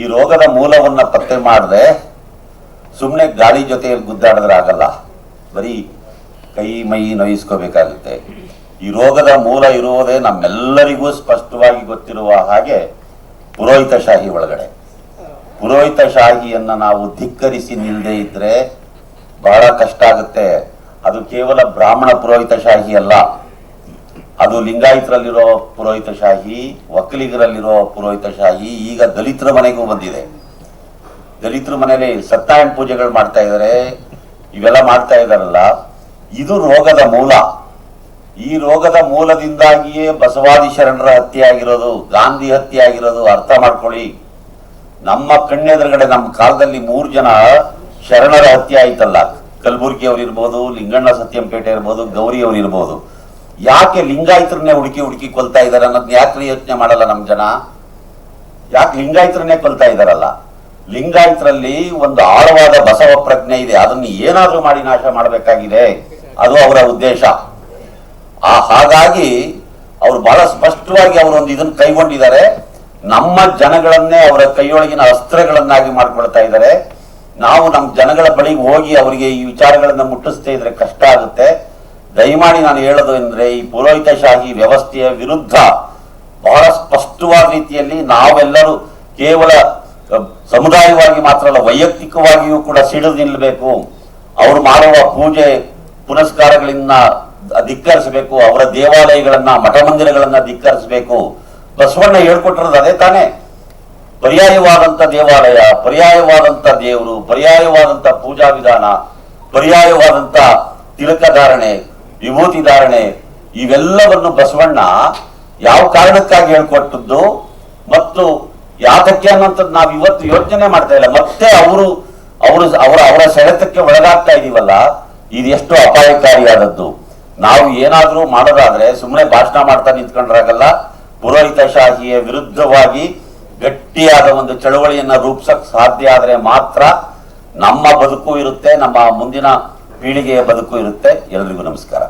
ಈ ರೋಗದ ಮೂಲವನ್ನ ಪತ್ತೆ ಮಾಡದೆ ಸುಮ್ಮನೆ ಗಾಳಿ ಜೊತೆ ಗುದ್ದಾಡಿದ್ರೆ ಆಗಲ್ಲ. ಬರೀ ಕೈ, ಮೈ ನೋಯಿಸ್ಕೋಬೇಕಾಗುತ್ತೆ. ಈ ರೋಗದ ಮೂಲ ಇರುವುದೇ ನಮ್ಮೆಲ್ಲರಿಗೂ ಸ್ಪಷ್ಟವಾಗಿ ಗೊತ್ತಿರುವ ಹಾಗೆ ಪುರೋಹಿತಶಾಹಿ ಒಳಗಡೆ. ಪುರೋಹಿತಶಾಹಿಯನ್ನ ನಾವು ಧಿಕ್ಕರಿಸಿ ನಿಲ್ಲದೆ ಇದ್ರೆ ಬಹಳ ಕಷ್ಟ ಆಗುತ್ತೆ. ಅದು ಕೇವಲ ಬ್ರಾಹ್ಮಣ ಪುರೋಹಿತಶಾಹಿ ಅಲ್ಲ. ಅದು ಲಿಂಗಾಯತರಲ್ಲಿರೋ ಪುರೋಹಿತಶಾಹಿ ಒಕ್ಕಲಿಗರಲ್ಲಿರೋ ಪುರೋಹಿತಶಾಹಿ, ಈಗ ದಲಿತರ ಮನೆಗೂ ಬಂದಿದೆ. ದಲಿತರ ಮನೆಯಲ್ಲಿ ಸತ್ಯನಾರಾಯಣ ಪೂಜೆಗಳು ಮಾಡ್ತಾ ಇದ್ದಾರೆ ಇವೆಲ್ಲ ಮಾಡ್ತಾ ಇದ್ದಾರಲ್ಲ, ಇದು ರೋಗದ ಮೂಲ. ಈ ರೋಗದ ಮೂಲದಿಂದಾಗಿಯೇ ಬಸವಾದಿ ಶರಣರ ಹತ್ಯೆ ಆಗಿರೋದು ಗಾಂಧಿ ಹತ್ಯೆ ಆಗಿರೋದು ಅರ್ಥ ಮಾಡ್ಕೊಳ್ಳಿ. ನಮ್ಮ ಕಣ್ಣೆದುರುಗಡೆ ನಮ್ಮ ಕಾಲದಲ್ಲಿ ಮೂರು ಜನ ಶರಣರ ಹತ್ಯೆ ಆಯ್ತಲ್ಲ. ಕಲಬುರ್ಗಿ ಅವ್ರು ಇರ್ಬೋದು, ಲಿಂಗಣ್ಣ ಸತ್ಯಂಪೇಟೆ ಇರ್ಬೋದು ಗೌರಿ ಅವ್ರು ಇರ್ಬೋದು. ಯಾಕೆ ಲಿಂಗಾಯತರನ್ನೇ ಹುಡುಕಿ ಹುಡುಕಿ ಕೊಲ್ತಾ ಇದ್ದಾರೆ ಅನ್ನೋದನ್ನ ಯಾಕೆ ಯೋಚನೆ ಮಾಡಲ್ಲ ನಮ್ಮ ಜನ? ಯಾಕೆ ಲಿಂಗಾಯತರನ್ನೇ ಕೊಲ್ತಾ ಇದ್ದಾರಲ್ಲ? ಲಿಂಗಾಯತರಲ್ಲಿ ಒಂದು ಆಳವಾದ ಬಸವ ಪ್ರಜ್ಞೆ ಇದೆ. ಅದನ್ನು ಏನಾದರೂ ಮಾಡಿ ನಾಶ ಮಾಡಬೇಕಾಗಿದೆ. ಅದು ಅವರ ಉದ್ದೇಶ. ಆ ಹಾಗಾಗಿ ಅವರು ಬಹಳ ಸ್ಪಷ್ಟವಾಗಿ ಅವರು ಒಂದು ಇದನ್ನು ಕೈಗೊಂಡಿದ್ದಾರೆ. ನಮ್ಮ ಜನಗಳನ್ನೇ ಅವರ ಕೈಯೊಳಗಿನ ಅಸ್ತ್ರಗಳನ್ನಾಗಿ ಮಾಡ್ಕೊಳ್ತಾ ಇದ್ದಾರೆ. ನಾವು ನಮ್ಮ ಜನಗಳ ಬಳಿಗೆ ಹೋಗಿ ಅವರಿಗೆ ಈ ವಿಚಾರಗಳನ್ನು ಮುಟ್ಟಿಸ್ತೇ ಇದ್ರೆ ಕಷ್ಟ ಆಗುತ್ತೆ. ದಯಮಾಡಿ ನಾನು ಹೇಳೋದು ಅಂದರೆ ಈ ಪುರೋಹಿತಶಾಹಿ ವ್ಯವಸ್ಥೆಯ ವಿರುದ್ಧ ಬಹಳ ಸ್ಪಷ್ಟವಾದ ರೀತಿಯಲ್ಲಿ ನಾವೆಲ್ಲರೂ ಕೇವಲ ಸಮುದಾಯವಾಗಿ ಮಾತ್ರ ಅಲ್ಲ, ವೈಯಕ್ತಿಕವಾಗಿಯೂ ಕೂಡ ಸಿಡಿದು ನಿಲ್ಲಬೇಕು. ಅವರು ಮಾಡುವ ಪೂಜೆ ಪುನಸ್ಕಾರಗಳನ್ನ ಧಿಕ್ಕರಿಸಬೇಕು. ಅವರ ದೇವಾಲಯಗಳನ್ನ ಮಠ ಮಂದಿರಗಳನ್ನ ಧಿಕ್ಕರಿಸಬೇಕು. ಬಸವಣ್ಣ ಹೇಳ್ಕೊಟ್ಟಿರೋದು ಅದೇ ತಾನೇ. ಪರ್ಯಾಯವಾದಂತ ದೇವಾಲಯ, ಪರ್ಯಾಯವಾದಂತ ದೇವರು, ಪರ್ಯಾಯವಾದಂತ ಪೂಜಾ ವಿಧಾನ, ಪರ್ಯಾಯವಾದಂತ ತಿಲಕ ಧಾರಣೆ ವಿಭೂತಿ ಧಾರಣೆ ಇವೆಲ್ಲವನ್ನು ಬಸವಣ್ಣ ಯಾವ ಕಾರಣಕ್ಕಾಗಿ ಹೇಳ್ಕೊಟ್ಟದ್ದು ಮತ್ತು ಯಾತಕ್ಕೆ ಅನ್ನೋಂಥದ್ದು ನಾವು ಇವತ್ತು ಯೋಚನೆ ಮಾಡ್ತಾ ಇಲ್ಲ. ಮತ್ತೆ ಅವರು ಅವರು, ಅವರ ಅವರ ಸೆಳೆತಕ್ಕೆ ಒಳಗಾಗ್ತಾ ಇದೀವಲ್ಲ, ಇದು ಎಷ್ಟು ಅಪಾಯಕಾರಿಯಾದದ್ದು. ನಾವು ಏನಾದರೂ ಮಾಡೋದಾದ್ರೆ ಸುಮ್ಮನೆ ಭಾಷಣ ಮಾಡ್ತಾ ನಿಂತ್ಕೊಂಡ್ರಾಗಲ್ಲ ಪುರೋಹಿತಶಾಹಿಯ ವಿರುದ್ಧವಾಗಿ ಗಟ್ಟಿಯಾದ ಒಂದು ಚಳುವಳಿಯನ್ನು ರೂಪಿಸಕ್ ಸಾಧ್ಯ ಆದ್ರೆ ಮಾತ್ರ ನಮ್ಮ ಬದುಕು ಇರುತ್ತೆ, ನಮ್ಮ ಮುಂದಿನ ಪೀಳಿಗೆಯ ಬದುಕು ಇರುತ್ತೆ. ಎಲ್ರಿಗೂ ನಮಸ್ಕಾರ.